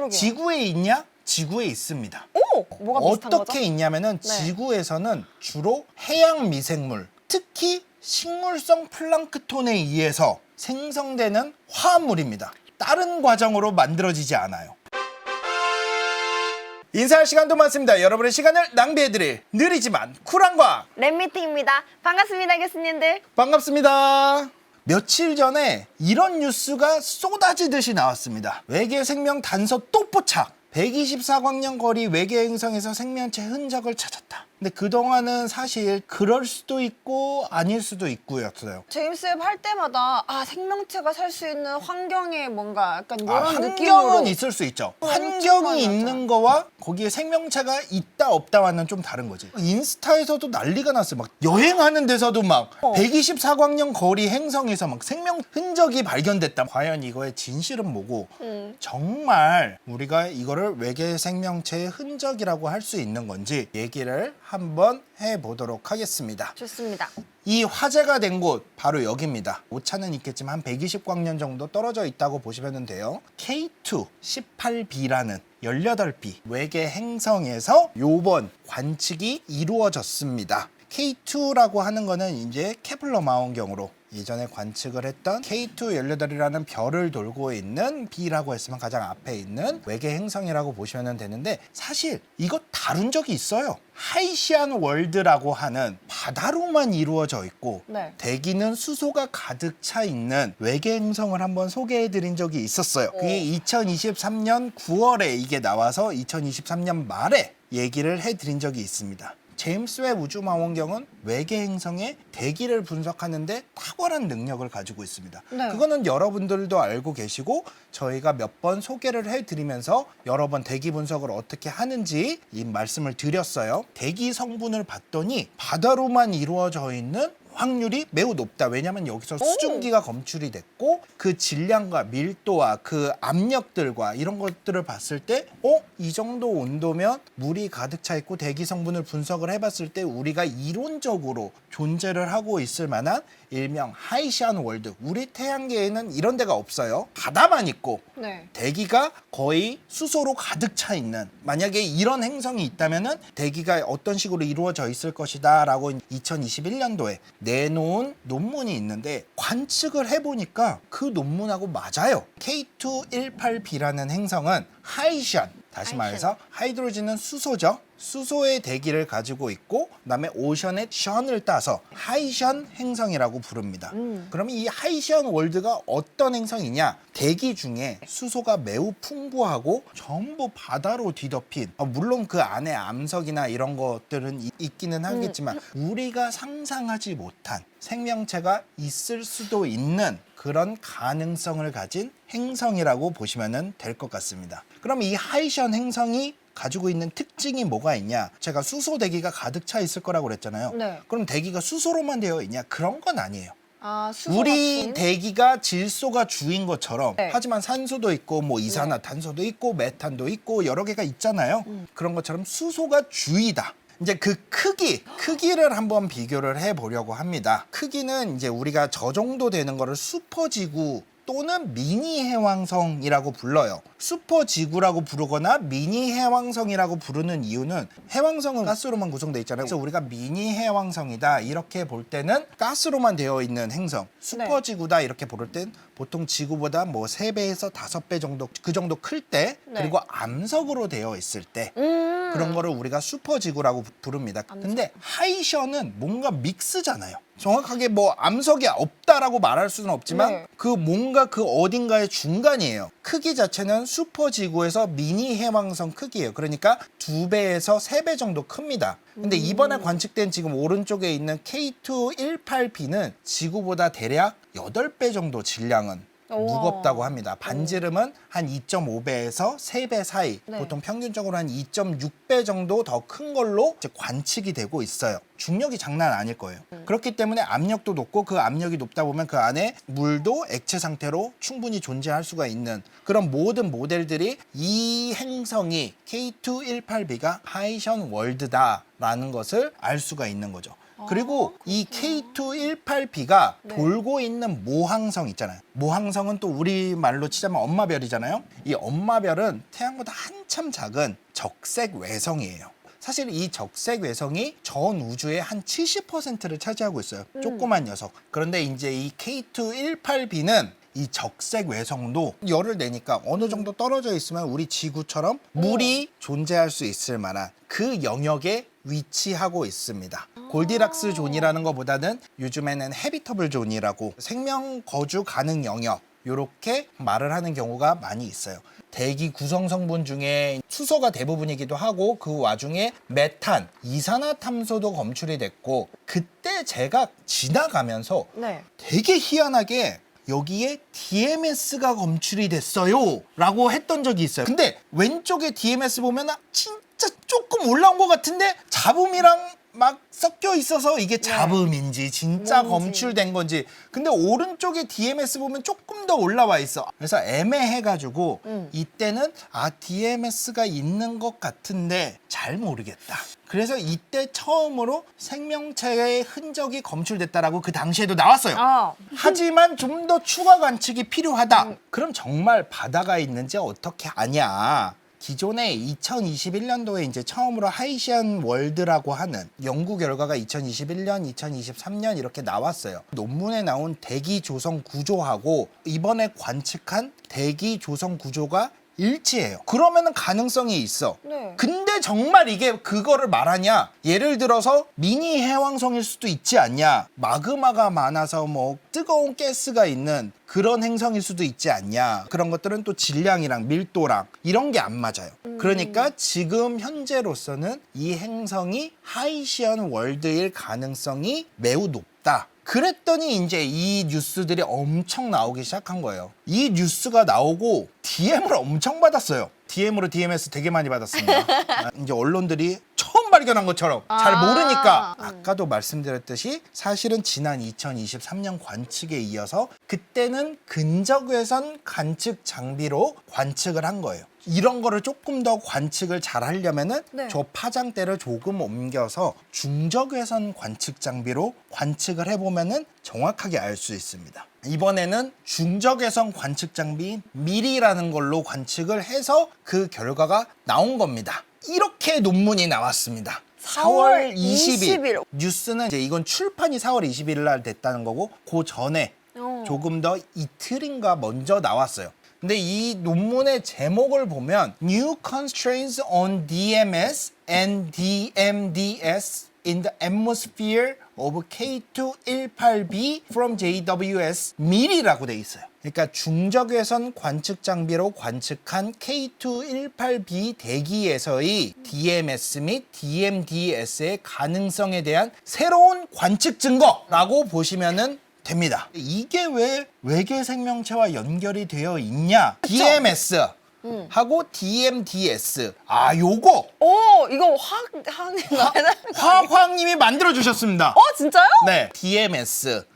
그러게요. 지구에 있냐? 지구에 있습니다. 오! 뭐가 비슷한 어떻게 거죠? 있냐면은 네. 지구에서는 주로 해양 미생물, 특히 식물성 플랑크톤에 의해서 생성되는 화합물입니다. 다른 과정으로 만들어지지 않아요. 인사할 시간도 많습니다. 여러분의 시간을 낭비해드릴 느리지만 쿨한 과학 랩미팅입니다. 반갑습니다, 교수님들. 반갑습니다. 며칠 전에 이런 뉴스가 쏟아지듯이 나왔습니다. 외계 생명 단서 또 포착. 124광년 거리 외계 행성에서 생명체 흔적을 찾았다. 근데 그동안은 사실 그럴 수도 있고 아닐 수도 있고였어요. 제임스 웹 할 때마다 아 생명체가 살 수 있는 환경에 뭔가 약간 이런 아, 느낌으로 환경은 있을 수 있죠. 환경만 환경이. 있는 거와 거기에 생명체가 있다 없다와는 좀 다른 거지. 인스타에서도 난리가 났어요. 막 여행하는 데서도 막 어. 124광년 거리 행성에서 막 생명 흔적이 발견됐다. 과연 이거의 진실은 뭐고 음. 정말 우리가 이거를 외계 생명체의 흔적이라고 할 수 있는 건지 얘기를 한번 해보도록 하겠습니다. 좋습니다. 이 화재가 된 곳 바로 여기입니다. 오차는 있겠지만 한 120광년 정도 떨어져 있다고 보시면 돼요. K2 18b라는 18b 외계 행성에서 요번 관측이 이루어졌습니다. K2라고 하는 거는 이제 케플러 망원경으로 예전에 관측을 했던 K2 18이라는 별을 돌고 있는 B라고 했으면 가장 앞에 있는 외계 행성이라고 보시면 되는데 사실 이거 다룬 적이 있어요. 하이시안 월드라고 하는 바다로만 이루어져 있고 네. 대기는 수소가 가득 차 있는 외계 행성을 한번 소개해 드린 적이 있었어요. 그게 2023년 9월에 이게 나와서 2023년 말에 얘기를 해 드린 적이 있습니다. 제임스 웹 우주망원경은 외계 행성의 대기를 분석하는데 탁월한 능력을 가지고 있습니다. 네. 그거는 여러분들도 알고 계시고 저희가 몇 번 소개를 해드리면서 여러 번 대기 분석을 어떻게 하는지 이 말씀을 드렸어요. 대기 성분을 봤더니 바다로만 이루어져 있는 확률이 매우 높다. 왜냐하면 여기서 수증기가 검출이 됐고 그 질량과 밀도와 그 압력들과 이런 것들을 봤을 때, 어? 이 정도 온도면 물이 가득 차 있고 대기 성분을 분석을 해봤을 때 우리가 이론적으로 존재를 하고 있을 만한 일명 하이시안 월드. 우리 태양계에는 이런 데가 없어요. 바다만 있고 네. 대기가 거의 수소로 가득 차 있는 만약에 이런 행성이 있다면은 대기가 어떤 식으로 이루어져 있을 것이다라고 2021년도에 내놓은 논문이 있는데 관측을 해보니까 그 논문하고 맞아요. K218b라는 행성은 하이시안 다시. 말해서 하이드로진은 수소죠. 수소의 대기를 가지고 있고 그다음에 오션의 션을 따서 하이션 행성이라고 부릅니다. 음. 그러면 이 하이시안 월드가 어떤 행성이냐? 대기 중에 수소가 매우 풍부하고 전부 바다로 뒤덮인 어, 물론 그 안에 암석이나 이런 것들은 이- 있기는 하겠지만 우리가 상상하지 못한 생명체가 있을 수도 있는 그런 가능성을 가진 행성이라고 보시면 될 것 같습니다. 그럼 이 하이션 행성이 가지고 있는 특징이 뭐가 있냐? 제가 수소 대기가 가득 차 있을 거라고 그랬잖아요. 네. 그럼 대기가 수소로만 되어 있냐? 그런 건 아니에요. 아 수소 우리 같은? 대기가 질소가 주인 것처럼 네. 하지만 산소도 있고 뭐 이산화탄소도 있고 메탄도 있고 여러 개가 있잖아요. 음. 그런 것처럼 수소가 주이다. 이제 그 크기, 크기를 한번 비교를 해 보려고 합니다. 크기는 이제 우리가 저 정도 되는 거를 슈퍼지구 또는 미니 해왕성이라고 불러요. 슈퍼 지구라고 부르거나 미니 해왕성이라고 부르는 이유는 해왕성은 가스로만 구성되어 있잖아요. 그래서 우리가 미니 해왕성이다 이렇게 볼 때는 가스로만 되어 있는 행성, 슈퍼 네. 지구다 이렇게 부를 땐 보통 지구보다 뭐 세배에서 다섯 배 정도 그 정도 클 때 네. 그리고 암석으로 되어 있을 때 음. 그런 거를 우리가 슈퍼 지구라고 부- 부릅니다. 근데 하이션은 뭔가 믹스잖아요. 정확하게 뭐 암석이 없다라고 말할 수는 없지만 네. 그 뭔가 그 어딘가의 중간이에요. 크기 자체는 슈퍼지구에서 미니 해왕성 크기예요. 그러니까 두 배에서 세 배 정도 큽니다. 근데 음. 이번에 관측된 지금 오른쪽에 있는 K218b는 지구보다 대략 8배 정도 질량은. 무겁다고 합니다. 반지름은 한 2.5배에서 3배 사이, 네. 보통 평균적으로 한 2.6배 정도 더 큰 걸로 이제 관측이 되고 있어요. 중력이 장난 아닐 거예요. 음. 그렇기 때문에 압력도 높고 그 압력이 높다 보면 그 안에 물도 액체 상태로 충분히 존재할 수가 있는 그런 모든 모델들이 이 행성이 K218b가 하이션 월드다라는 것을 알 수가 있는 거죠. 그리고 이 K218B가 네. 돌고 있는 모항성 있잖아요. 모항성은 또 우리 말로 치자면 엄마별이잖아요. 이 엄마별은 태양보다 한참 작은 적색 외성이에요. 사실 이 적색 외성이 전 우주의 한 70%를 차지하고 있어요. 조그만 녀석. 그런데 이제 이 K218B는 이 적색 외성도 열을 내니까 어느 정도 떨어져 있으면 우리 지구처럼 물이 존재할 수 있을 만한 그 영역에 위치하고 있습니다. 골디락스 존이라는 것보다는 요즘에는 헤비터블 존이라고 생명 거주 가능 영역 요렇게 말을 하는 경우가 많이 있어요. 대기 구성 성분 중에 수소가 대부분이기도 하고 그 와중에 메탄, 이산화탄소도 검출이 됐고 그때 제가 지나가면서 네. 되게 희한하게 여기에 DMS가 검출이 됐어요 라고 했던 적이 있어요 근데 왼쪽에 DMS 보면 진 짜 조금 올라온 것 같은데 잡음이랑 막 섞여 있어서 이게 잡음인지 진짜 뭔지. 검출된 건지 근데 오른쪽에 DMS 보면 조금 더 올라와 있어 그래서 애매해가지고 음. 이때는 아 DMS가 있는 것 같은데 잘 모르겠다 그래서 이때 처음으로 생명체의 흔적이 검출됐다라고 그 당시에도 나왔어요 아, 하지만 좀 더 추가 관측이 필요하다. 그럼 정말 바다가 있는지 어떻게 아냐? 기존에 2021년도에 이제 처음으로 하이시안 월드라고 하는 연구 결과가 2021년, 2023년 이렇게 나왔어요. 논문에 나온 대기 조성 구조하고 이번에 관측한 대기 조성 구조가 일치해요. 그러면은 가능성이 있어. 네. 근데 정말 이게 그거를 말하냐? 예를 들어서 미니 해왕성일 수도 있지 않냐? 마그마가 많아서 뭐 뜨거운 가스가 있는 그런 행성일 수도 있지 않냐? 그런 것들은 또 질량이랑 밀도랑 이런 게 안 맞아요. 그러니까 지금 현재로서는 이 행성이 하이시안 월드일 가능성이 매우 높다. 그랬더니 이제 이 뉴스들이 엄청 나오기 시작한 거예요. 이 뉴스가 나오고 DM을 엄청 받았어요. DM으로 DMS 되게 많이 받았습니다. 아, 이제 언론들이 처음 발견한 것처럼 잘 아, 모르니까 음. 아까도 말씀드렸듯이 사실은 지난 2023년 관측에 이어서 그때는 근적 외선 관측 장비로 관측을 한 거예요. 이런 거를 조금 더 관측을 잘 하려면은 네. 저 파장대를 조금 옮겨서 중적 외선 관측 장비로 관측을 해보면은 정확하게 알 수 있습니다. 이번에는 중적외선 관측 장비인 미리라는 걸로 관측을 해서 그 결과가 나온 겁니다. 이렇게 논문이 나왔습니다. 4월 20일. 20일. 뉴스는 이제 이건 출판이 4월 20일 날 됐다는 거고 그 전에 어. 조금 더 이틀인가 먼저 나왔어요. 근데 이 논문의 제목을 보면 New Constraints on DMS and DMDS in the Atmosphere of K218b from JWS 미리라고 돼 있어요. 그러니까 중적외선 관측 장비로 관측한 K218b 대기에서의 DMS 및 DMDS의 가능성에 대한 새로운 관측 증거라고 보시면은 됩니다. 이게 왜 외계 생명체와 연결이 되어 있냐? DMS 하고 DMDS. 아, 요거 오, 이거 화학 하는 거야? 화학님이 만들어 주셨습니다. 어, 진짜요? 네, DMS,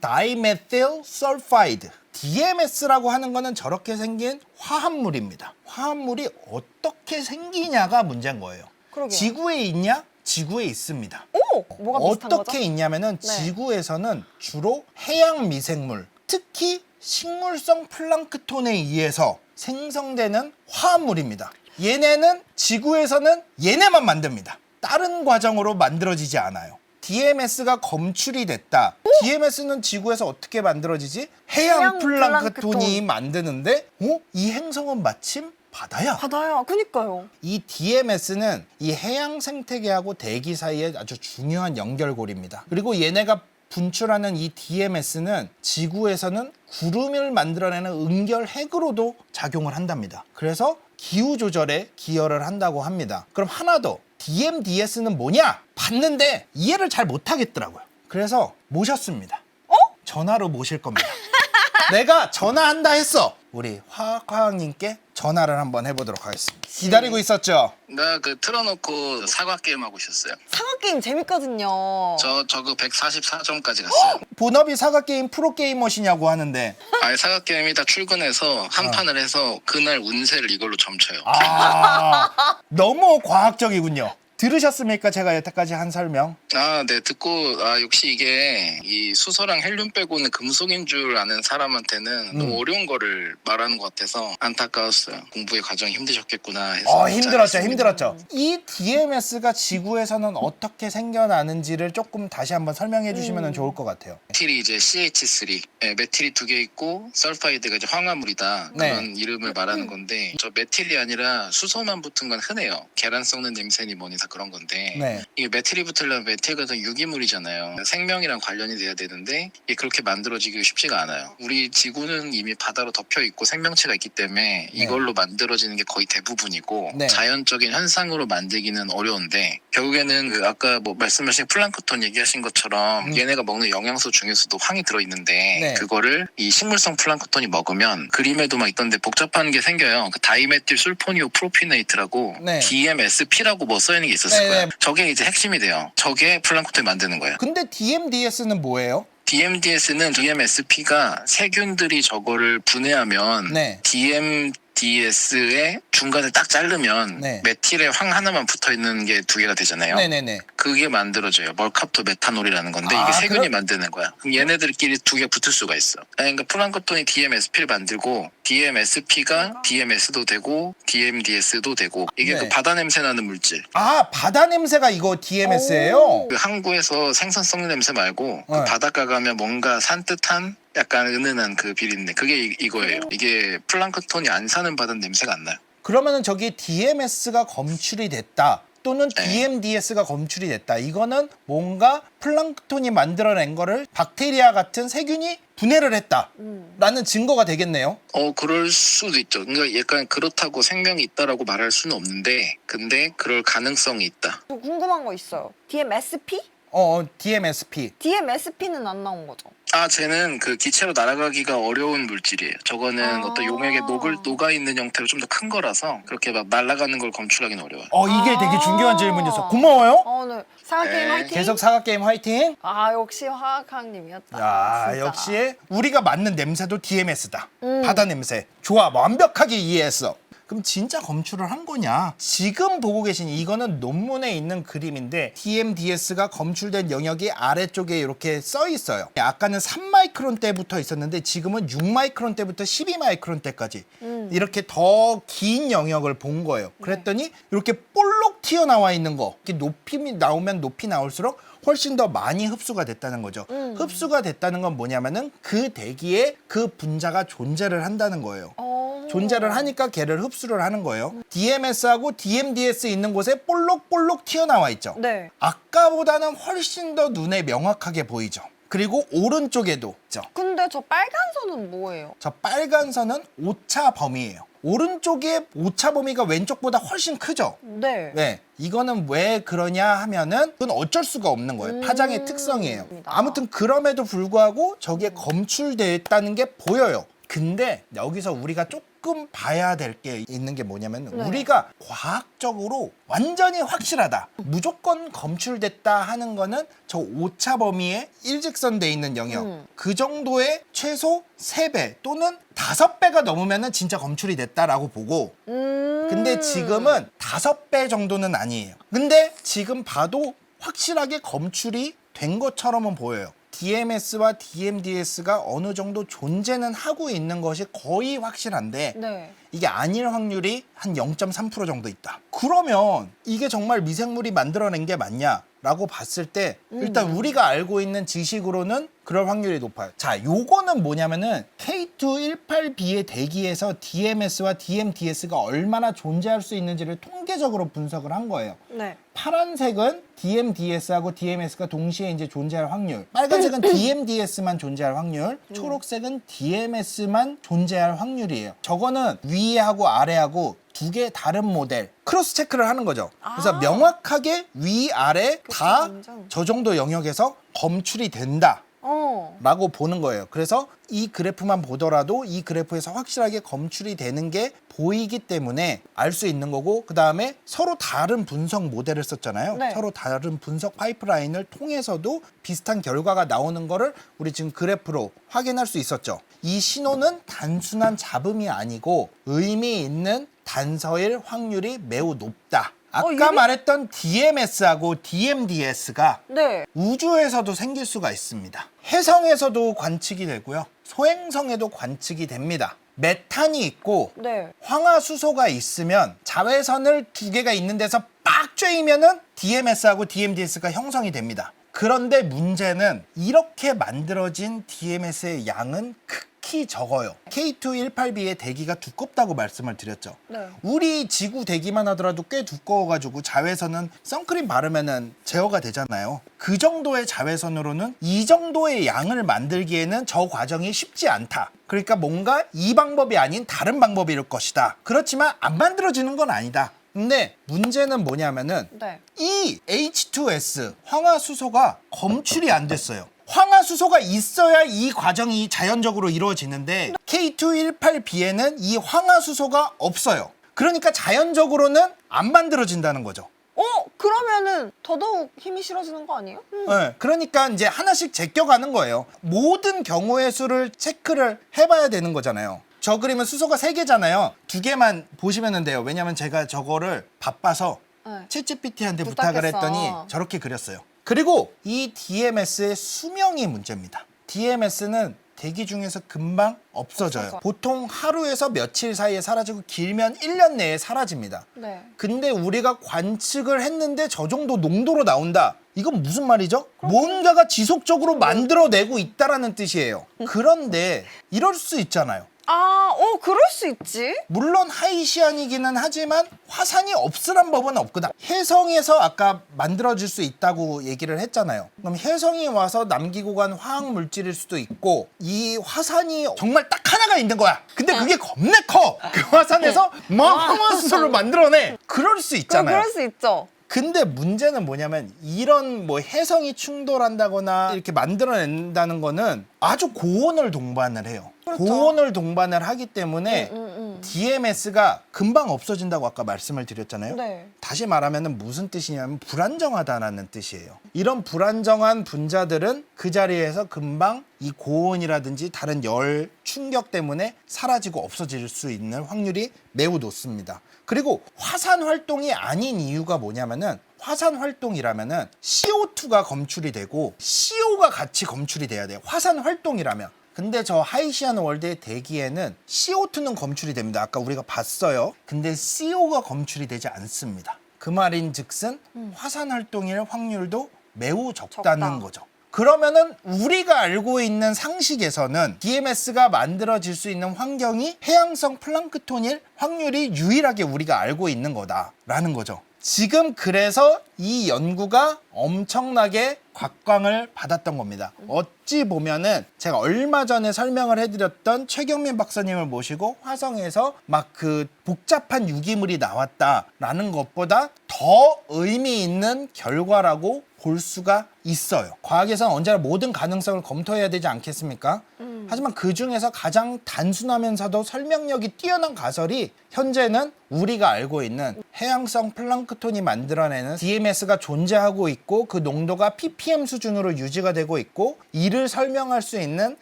Dimethyl Sulfide. DMS라고 하는 거는 저렇게 생긴 화합물입니다. 화합물이 어떻게 생기냐가 문제인 거예요. 그러게요. 지구에 있냐? 지구에 있습니다. 오, 뭐가 비슷한 어떻게 거죠? 있냐면은 네. 지구에서는 주로 해양 미생물, 특히 식물성 플랑크톤에 의해서 생성되는 화합물입니다. 얘네는 지구에서는 얘네만 만듭니다. 다른 과정으로 만들어지지 않아요. DMS가 검출이 됐다. DMS는 지구에서 어떻게 만들어지지? 해양, 해양 플랑크톤이 플랑크톤. 만드는데, 어? 이 행성은 마침 바다야. 바다야, 그니까요. 이 DMS는 이 해양 생태계하고 대기 사이에 아주 중요한 연결고리입니다. 그리고 얘네가 분출하는 이 DMS는 지구에서는 구름을 만들어내는 은결 핵으로도 작용을 한답니다. 그래서 기후 조절에 기여를 한다고 합니다. 그럼 하나 더 DMDS는 뭐냐? 봤는데 이해를 잘 못하겠더라고요. 그래서 모셨습니다. 어? 전화로 모실 겁니다. 내가 전화한다 했어. 우리 화학화학님께 전화를 한번 해보도록 하겠습니다. 기다리고 있었죠? 나 그 틀어놓고 사과 게임 하고 있었어요. 사과 게임 재밌거든요. 저 저 그 144점까지 갔어요. 본업이 사과게임 프로게이머시냐고 하는데 아예 사과 게임 이따 출근해서 한 판을 해서 그날 운세를 이걸로 점쳐요. 아 너무 과학적이군요. 들으셨습니까? 제가 여태까지 한 설명. 아, 네, 듣고, 아, 역시 이게, 이 수소랑 헬륨 빼고는 금속인 줄 아는 사람한테는 음. 너무 어려운 거를 말하는 것 같아서 안타까웠어요. 공부의 과정이 힘드셨겠구나 해서. 어, 힘들었죠, 잘했습니다. 힘들었죠. 이 DMS가 지구에서는 어떻게 생겨나는지를 조금 다시 한번 설명해 주시면 음. 좋을 것 같아요. 메틸이 이제 CH3, 네, 메틸이 두 개 있고 설파이드가 이제 황화물이다 네. 그런 이름을 말하는 건데 저 메틸이 아니라 수소만 붙은 건 흔해요. 계란 썩는 냄새니 뭐니 다 그런 건데 네. 메틸이 붙으려면 메틸 같은 유기물이잖아요. 생명이랑 관련이 돼야 되는데 이게 그렇게 만들어지기 쉽지가 않아요. 우리 지구는 이미 바다로 덮여 있고 생명체가 있기 때문에 이걸로 만들어지는 게 거의 대부분이고 네. 자연적인 현상으로 만들기는 어려운데 결국에는 그 아까 뭐 말씀하신 플랑크톤 얘기하신 것처럼 음. 얘네가 먹는 영양소 중에서도 황이 들어 있는데 네. 그거를 이 식물성 플랑크톤이 먹으면 그림에도 막 있던데 복잡한 게 생겨요. 그 다이메틸 술포니오 프로피네이트라고 네. DMSP라고 뭐 써 있는 게 있었을 네, 거예요. 네. 저게 이제 핵심이 돼요. 저게 플랑크톤이 만드는 거예요. 근데 DMDS는 뭐예요? DMDS는 DMSP가 세균들이 저거를 분해하면 네. DMDS의 중간을 딱 자르면 네. 메틸에 황 하나만 붙어 있는 게 두 개가 되잖아요. 네네네. 그게 만들어져요. 멀캅토 메탄올이라는 건데 아, 이게 세균이 그럼- 만드는 거야. 그럼 얘네들끼리 두 개 붙을 수가 있어. 그러니까 플랑크톤이 DMSP를 만들고 DMSP가 DMS도 되고 DMDS도 되고 이게 네. 그 바다 냄새 나는 물질. 아 바다 냄새가 이거 DMS예요. 그 항구에서 생선 썩는 냄새 말고 그 네. 바닷가 가면 뭔가 산뜻한 약간 은은한 그 비린내 그게 이, 이거예요. 이게 플랑크톤이 안 사는 바다는 냄새가 안 나요. 그러면은 저기 DMS가 검출이 됐다. 또는 네. DMDS가 검출이 됐다. 이거는 뭔가 플랑크톤이 만들어낸 거를 박테리아 같은 세균이 분해를 했다. 음. 라는 증거가 되겠네요. 어 그럴 수도 있죠. 그러니까 약간 그렇다고 생명이 있다라고 말할 수는 없는데 근데 그럴 가능성이 있다. 저 궁금한 거 있어요. DMSP? 어, DMSP. DMSP는 안 나온 거죠? 아, 쟤는 그 기체로 날아가기가 어려운 물질이에요. 저거는 아. 어떤 용액에 녹을 녹아 있는 형태로 좀 더 큰 거라서 그렇게 막 날아가는 걸 검출하기는 어려워요. 어, 이게 아. 되게 중요한 질문이었어. 고마워요. 어, 네. 사각게임 네. 화이팅! 계속 사과 게임 화이팅. 아, 역시 화학학님이었다. 야, 진짜. 역시 우리가 맡는 냄새도 DMS다. 음. 바다 냄새. 좋아, 완벽하게 이해했어. 그럼 진짜 검출을 한 거냐? 지금 보고 계신 이거는 논문에 있는 그림인데 DMDS가 검출된 영역이 아래쪽에 이렇게 써 있어요. 아까는 3마이크론 때부터 있었는데 지금은 6마이크론 때부터 12마이크론 때까지 음. 이렇게 더 긴 영역을 본 거예요. 그랬더니 이렇게 볼록 튀어나와 있는 거. 이렇게 높이 나오면 높이 나올수록 훨씬 더 많이 흡수가 됐다는 거죠. 음. 흡수가 됐다는 건 뭐냐면은 그 대기에 그 분자가 존재를 한다는 거예요. 어. 존재를 하니까 걔를 흡수를 하는 거예요. DMS하고 DMDS 있는 곳에 볼록볼록 튀어나와 있죠. 네. 아까보다는 훨씬 더 눈에 명확하게 보이죠. 그리고 오른쪽에도 있죠. 근데 저 빨간 선은 뭐예요? 저 빨간 선은 오차 범위예요. 오른쪽의 오차 범위가 왼쪽보다 훨씬 크죠. 네. 네, 이거는 왜 그러냐 하면은 그건 어쩔 수가 없는 거예요. 음. 파장의 특성이에요. 아무튼 그럼에도 불구하고 저게 검출됐다는 게 보여요. 근데 여기서 우리가 조금 봐야 될 게 있는 게 뭐냐면 네. 우리가 과학적으로 완전히 확실하다. 무조건 검출됐다 하는 거는 저 오차 범위에 일직선돼 있는 영역. 음. 그 정도의 최소 3배 또는 5배가 넘으면은 진짜 검출이 됐다라고 보고 음. 근데 지금은 다섯 배 정도는 아니에요. 근데 지금 봐도 확실하게 검출이 된 것처럼은 보여요. DMS와 DMDS가 어느 정도 존재는 하고 있는 것이 거의 확실한데 네. 이게 아닐 확률이 한 0.3% 정도 있다. 그러면 이게 정말 미생물이 만들어낸 게 맞냐? 라고 봤을 때 일단 우리가 알고 있는 지식으로는 그럴 확률이 높아요. 자, 요거는 뭐냐면은 K218B의 대기에서 DMS와 DMDS가 얼마나 존재할 수 있는지를 통계적으로 분석을 한 거예요. 네. 파란색은 DMDS하고 DMS가 동시에 이제 존재할 확률. 빨간색은 DMDS만 존재할 확률. 초록색은 DMS만 존재할 확률이에요. 저거는 위하고 아래하고 두 개 다른 모델 크로스 체크를 하는 거죠. 그래서 아. 명확하게 위 아래 다 인정. 저 정도 영역에서 검출이 된다. 어. 라고 보는 거예요. 그래서 이 그래프만 보더라도 이 그래프에서 확실하게 검출이 되는 게 보이기 때문에 알 수 있는 거고 그 다음에 서로 다른 분석 모델을 썼잖아요. 네. 서로 다른 분석 파이프라인을 통해서도 비슷한 결과가 나오는 거를 우리 지금 그래프로 확인할 수 있었죠. 이 신호는 단순한 잡음이 아니고 의미 있는 단서일 확률이 매우 높다. 아까 어, 이게- 말했던 DMS하고 DMDS가 네. 우주에서도 생길 수가 있습니다. 해성에서도 관측이 되고요. 소행성에도 관측이 됩니다. 메탄이 있고 네. 황화수소가 있으면 자외선을 두 개가 있는 데서 빡 쬐이면은 DMS하고 DMDS가 형성이 됩니다. 그런데 문제는 이렇게 만들어진 DMS의 양은 극 히 적어요. K218b의 대기가 두껍다고 말씀을 드렸죠. 네. 우리 지구 대기만 하더라도 꽤 두꺼워가지고 자외선은 선크림 바르면은 제어가 되잖아요. 그 정도의 자외선으로는 이 정도의 양을 만들기에는 저 과정이 쉽지 않다. 그러니까 뭔가 이 방법이 아닌 다른 방법일 것이다. 그렇지만 안 만들어지는 건 아니다. 근데 문제는 뭐냐면은 네. 이 H2S 황화수소가 검출이 안 됐어요. 황화수소가 있어야 이 과정이 자연적으로 이루어지는데 K218B에는 이 황화수소가 없어요. 그러니까 자연적으로는 안 만들어진다는 거죠. 어 그러면은 더더욱 힘이 실어지는 거 아니에요? 음. 네, 그러니까 이제 하나씩 제껴가는 거예요. 모든 경우의 수를 체크를 해봐야 되는 거잖아요. 저 그림은 수소가 세개잖아요두 개만 보시면 돼요. 왜냐면 제가 저거를 바빠서 네. 챗GPT한테 부탁을. 했더니 저렇게 그렸어요. 그리고 이 DMS의 수명이 문제입니다. DMS는 대기 중에서 금방 없어져요. 없어져. 보통 하루에서 며칠 사이에 사라지고 길면 1년 내에 사라집니다. 네. 근데 우리가 관측을 했는데 저 정도 농도로 나온다. 이건 무슨 말이죠? 뭔가가 지속적으로 만들어내고 있다라는 뜻이에요. 그런데 이럴 수 있잖아요. 아, 어 그럴 수 있지. 물론 하이시안이기는 하지만 화산이 없으란 법은 없거든. 혜성에서 아까 만들어질 수 있다고 얘기를 했잖아요. 그럼 혜성이 와서 남기고 간 화학 물질일 수도 있고 이 화산이 정말 딱 하나가 있는 거야. 근데 그게 겁내 커. 그 화산에서 막 황화수소를 만들어내. 그럴 수 그럼 있잖아요. 그럴 수 있죠. 근데 문제는 뭐냐면 이런 뭐 해성이 충돌한다거나 이렇게 만들어낸다는 거는 아주 고온을 동반을 해요. 그렇죠. 고온을 동반을 하기 때문에 음, 음. DMS가 금방 없어진다고 아까 말씀을 드렸잖아요. 네. 다시 말하면 무슨 뜻이냐면 불안정하다라는 뜻이에요. 이런 불안정한 분자들은 그 자리에서 금방 이 고온이라든지 다른 열 충격 때문에 사라지고 없어질 수 있는 확률이 매우 높습니다. 그리고 화산 활동이 아닌 이유가 뭐냐면은 화산 활동이라면은 CO2가 검출이 되고 CO가 같이 검출이 돼야 돼요. 화산 활동이라면. 근데 저 하이시안 월드의 대기에는 CO2는 검출이 됩니다. 아까 우리가 봤어요. 근데 CO가 검출이 되지 않습니다. 그 말인 즉슨 화산 활동일 확률도 매우 적다는 적다. 거죠. 그러면은 우리가 알고 있는 상식에서는 DMS가 만들어질 수 있는 환경이 해양성 플랑크톤일 확률이 유일하게 우리가 알고 있는 거다라는 거죠. 지금 그래서 이 연구가 엄청나게 곽광을 받았던 겁니다. 어찌 보면은 제가 얼마 전에 설명을 해드렸던 최경민 박사님을 모시고 화성에서 막 그 복잡한 유기물이 나왔다라는 것보다 더 의미 있는 결과라고 볼 수가 있어요. 과학에서는 언제나 모든 가능성을 검토해야 되지 않겠습니까? 하지만 그 중에서 가장 단순하면서도 설명력이 뛰어난 가설이 현재는 우리가 알고 있는 해양성 플랑크톤이 만들어내는 DMS가 존재하고 있고 그 농도가 ppm 수준으로 유지가 되고 있고 이를 설명할 수 있는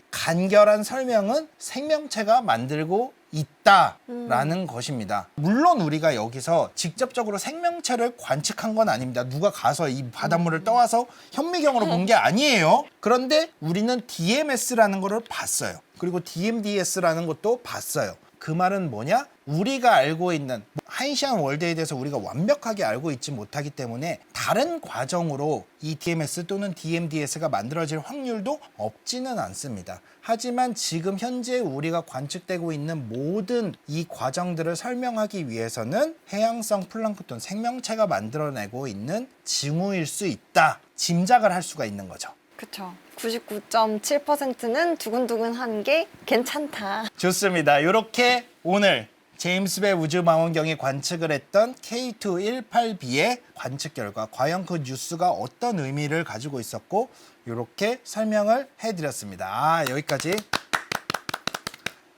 간결한 설명은 생명체가 만들고 있다라는 것입니다. 물론 우리가 여기서 직접적으로 생명체를 관측한 건 아닙니다. 누가 가서 이 바닷물을 떠와서 현미경으로 본 게 아니에요. 그런데 우리는 DMS라는 거를 봤어요. 그리고 DMDS라는 것도 봤어요. 그 말은 뭐냐? 우리가 알고 있는 하이시안 월드에 대해서 우리가 완벽하게 알고 있지 못하기 때문에 다른 과정으로 이 DMS 또는 DMDS가 만들어질 확률도 없지는 않습니다. 하지만 지금 현재 우리가 관측되고 있는 모든 이 과정들을 설명하기 위해서는 해양성 플랑크톤 생명체가 만들어내고 있는 징후일 수 있다. 짐작을 할 수가 있는 거죠. 그쵸. 99.7%는 두근두근한 게 괜찮다. 좋습니다. 이렇게 오늘 제임스 웹 우주 망원경이 관측을 했던 K218b의 관측 결과 과연 그 뉴스가 어떤 의미를 가지고 있었고 이렇게 설명을 해드렸습니다. 아, 여기까지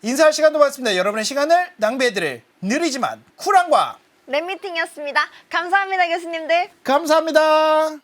인사할 시간도 많습니다. 여러분의 시간을 낭비해드릴 느리지만 쿨한 과학 랩미팅이었습니다. 감사합니다, 교수님들. 감사합니다.